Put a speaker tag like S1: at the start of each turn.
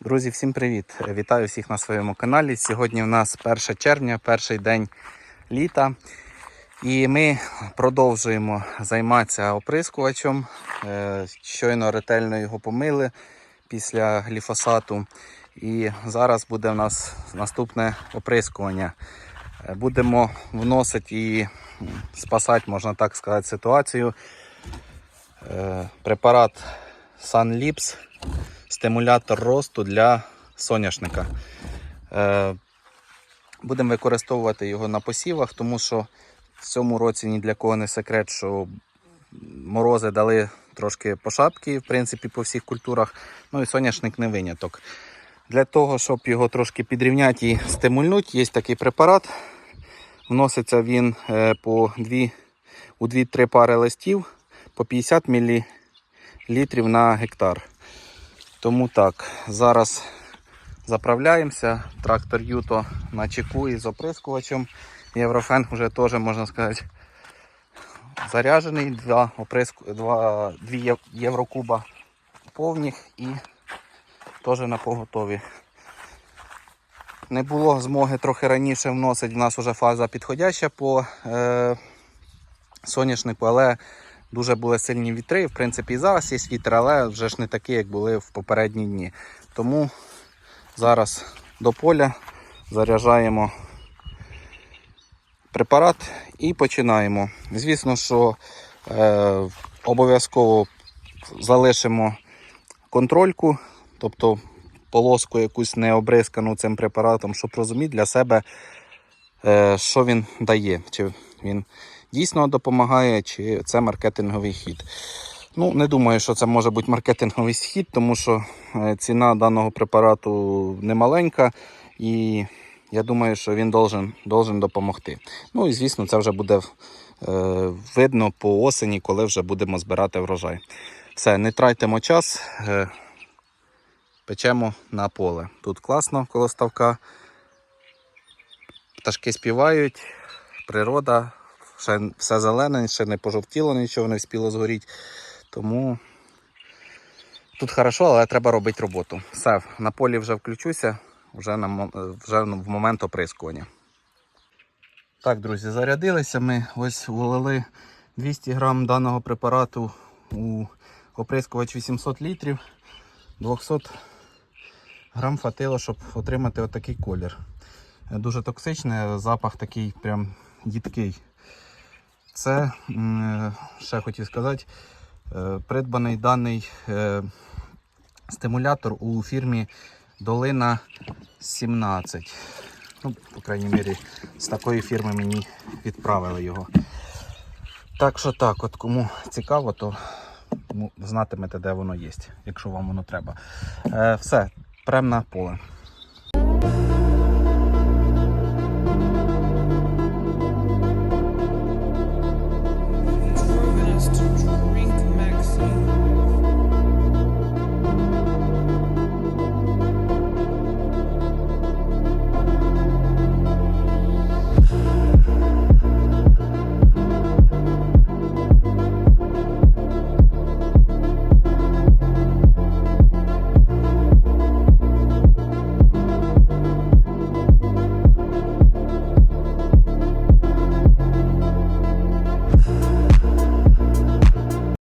S1: Друзі, всім привіт! Вітаю всіх на своєму каналі. Сьогодні в нас 1 червня, перший день літа. І ми продовжуємо займатися оприскувачем. Е, Щойно ретельно його помили після гліфосату. І зараз буде в нас наступне оприскування. Е, Будемо вносити і спасати, можна так сказати, ситуацію. Е, Препарат Sunlips стимулятор росту для соняшника. Е, Будемо використовувати його на посівах, тому що в цьому році ні для кого не секрет, що морози дали трошки по шапки, в принципі, по всіх культурах. Ну і соняшник не виняток. Для того, щоб його трошки підрівняти і стимульнути, є такий препарат. Вноситься він е, по 2, у 2-3 пари листів по 50 мл на гектар. Тому так, зараз заправляємося. Трактор Юто на чеку із оприскувачем. Єврофен вже теж, можна сказати, заряджений. Два, оприску... Два... Дві єврокуба повних і теж на поготові. Не було змоги трохи раніше вносити. В нас вже фаза підходяща по е... соняшнику, але дуже були сильні вітри. В принципі, і зараз є вітер, але вже ж не такі, як були в попередні дні. Тому зараз до поля заряджаємо препарат і починаємо. Звісно, що е, обов'язково залишимо контрольку, тобто полоску якусь не обрискану цим препаратом, щоб розуміти для себе, е, що він дає. Чи він дійсно допомагає, чи це маркетинговий хід. Ну, не думаю, що це може бути маркетинговий хід, тому що е, ціна даного препарату немаленька, і я думаю, що він должен, должен допомогти. Ну і звісно, це вже буде е, видно по осені, коли вже будемо збирати врожай. Все, не тратимо час, е, печемо на поле. Тут класно коло ставка. Пташки співають, природа, ще все зелене, ще не пожовтіло, нічого не вспіло згоріти. Тому тут хорошо, але треба робити роботу. Все, на полі вже включуся, вже, на, вже в момент оприскування. Так, друзі, зарядилися ми. Ось влили 200 грам даного препарату у оприскувач 800 літрів, 200 грам фатило, щоб отримати отакий колір. Дуже токсичний, запах такий прям їдкий. Це е, ще хотів сказати, е, придбаний даний е, стимулятор у фірмі Долина 17. Ну, по крайній мірі, з такої фірми мені відправили його. Так що так, от кому цікаво, то ну, знатимете, де воно є, якщо вам воно треба. Все, прям на поле.